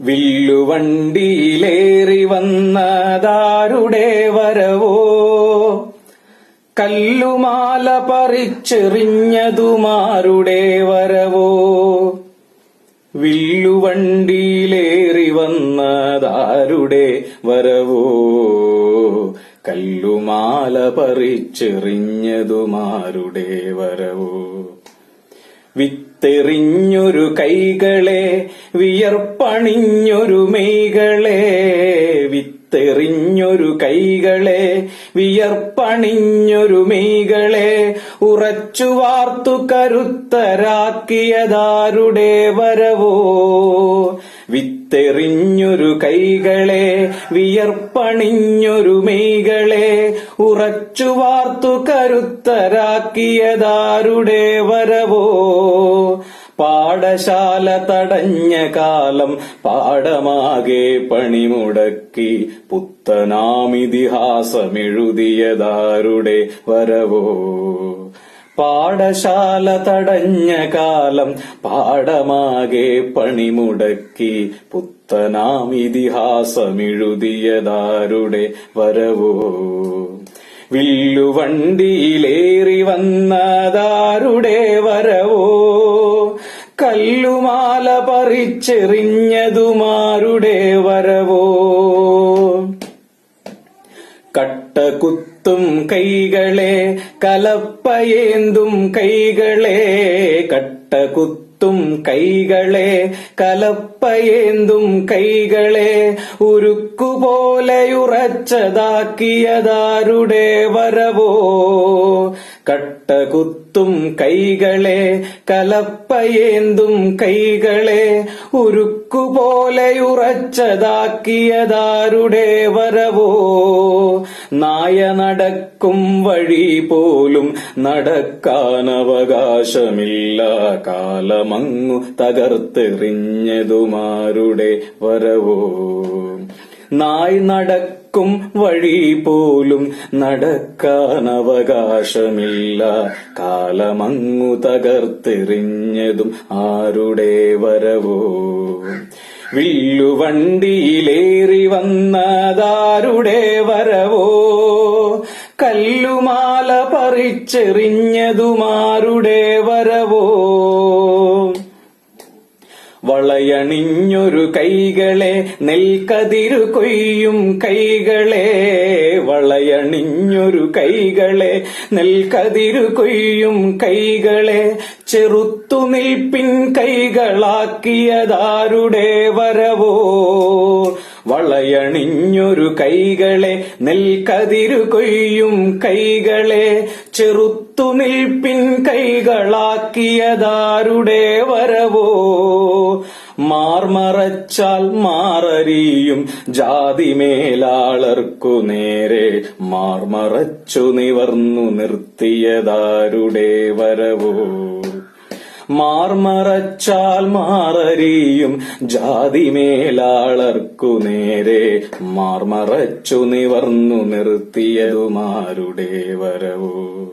വില്ലുവണ്ടിയിലേറി വന്നതാരുടെ വരവോ? കല്ലുമാല പറിച്ചെറിഞ്ഞതുമാരുടെ വരവോ? വില്ലുവണ്ടിയിലേറി വന്നതാരുടെ വരവോ? കല്ലുമാല പറിച്ചെറിഞ്ഞതുമാരുടെ വരവോ? വിത്തെറിഞ്ഞൊരു കൈകളെ വിയർപ്പണിഞ്ഞൊരു മെയ്കളെ വിത്തെറിഞ്ഞൊരു കൈകളെ വിയർപ്പണിഞ്ഞൊരു മെയ്കളെ ഉറച്ചു വാർത്തു കരുത്തരാക്കിയതാരുടെ വരവോ? വിത്തെറിഞ്ഞൊരു കൈകളെ വിയർപ്പണിഞ്ഞൊരു മെയ്കളെ ഉറച്ചു വാർത്തു കരുത്തരാക്കിയതാരുടെ വരവോ? പാഠശാല തടഞ്ഞ കാലം പാഠമാകെ പണിമുടക്കി. പുത്തനാമിതിഹാസമെഴുതിയതാരുടെ വരവോ? പാഠശാല തടഞ്ഞ കാലം പാഠമാകെ പണിമുടക്കി. പുത്തനാം ഇതിഹാസമെഴുതിയതാരുടെ വരവോ? വില്ലുവണ്ടിയിലേറി വന്നതാരുടെ പറിച്ചെറിഞ്ഞതുമാരുടെ വരവോ? കട്ടകുത്തും കൈകളെ കലപ്പയേന്തും കൈകളെ കട്ടകുത്തും കൈകളെ കലപ്പയേന്തും കൈകളെ ഉരുക്കുപോലെയുറച്ചതാക്കിയതാരുടെ വരവോ? കട്ടകുത്തും കൈകളെ കലപ്പയേന്തും കൈകളെ ഉരുക്കുപോലെയുറച്ചതാക്കിയതാരുടെ വരവോ? നായ നടക്കും വഴി പോലും നടക്കാൻ അവകാശമില്ല. കാലമങ്ങു തകർത്തെറിഞ്ഞതുമാരുടെ വരവോ? നായ് നടക്കും വഴി പോലും നടക്കാൻ അവകാശമില്ല. കാലമങ്ങു തകർത്തെറിഞ്ഞതും ആരുടെ വരവോ? വില്ലുവണ്ടിയിലേറി വന്നതാരുടെ വരവോ? കല്ലുമാല പറിച്ചെറിഞ്ഞതുമാരുടെ വരവോ? വളയണിഞ്ഞൊരു കൈകളെ നെൽക്കതിരു കൊയ്യും കൈകളെ. വളയണിഞ്ഞൊരു കൈകളെ നെൽക്കതിരു കൊയ്യും കൈകളെ. ചെറുത്തു നിൽപ്പിൻ കൈകളാക്കിയതാരുടെ വരവോ? വളയണിഞ്ഞൊരു കൈകളെ നെൽക്കതിരു കൊയ്യും കൈകളെ. ചെറുത്തു നിൽപ്പിൻ കൈകളാക്കിയതാരുടെ വരവോ? മാർമറച്ചാൽ മാറരിയും ജാതി മേലാളർക്കു നേരെ. മാർമറച്ചു നിവർന്നു നിർത്തിയതാരുടെ വരവോ? മാർമറച്ചാൽ മാറരിയും ജാതി മേലാളർക്കു നേരെ. മാർമറച്ചു നിവർന്നു നിർത്തിയതുമാരുടെ വരവോ?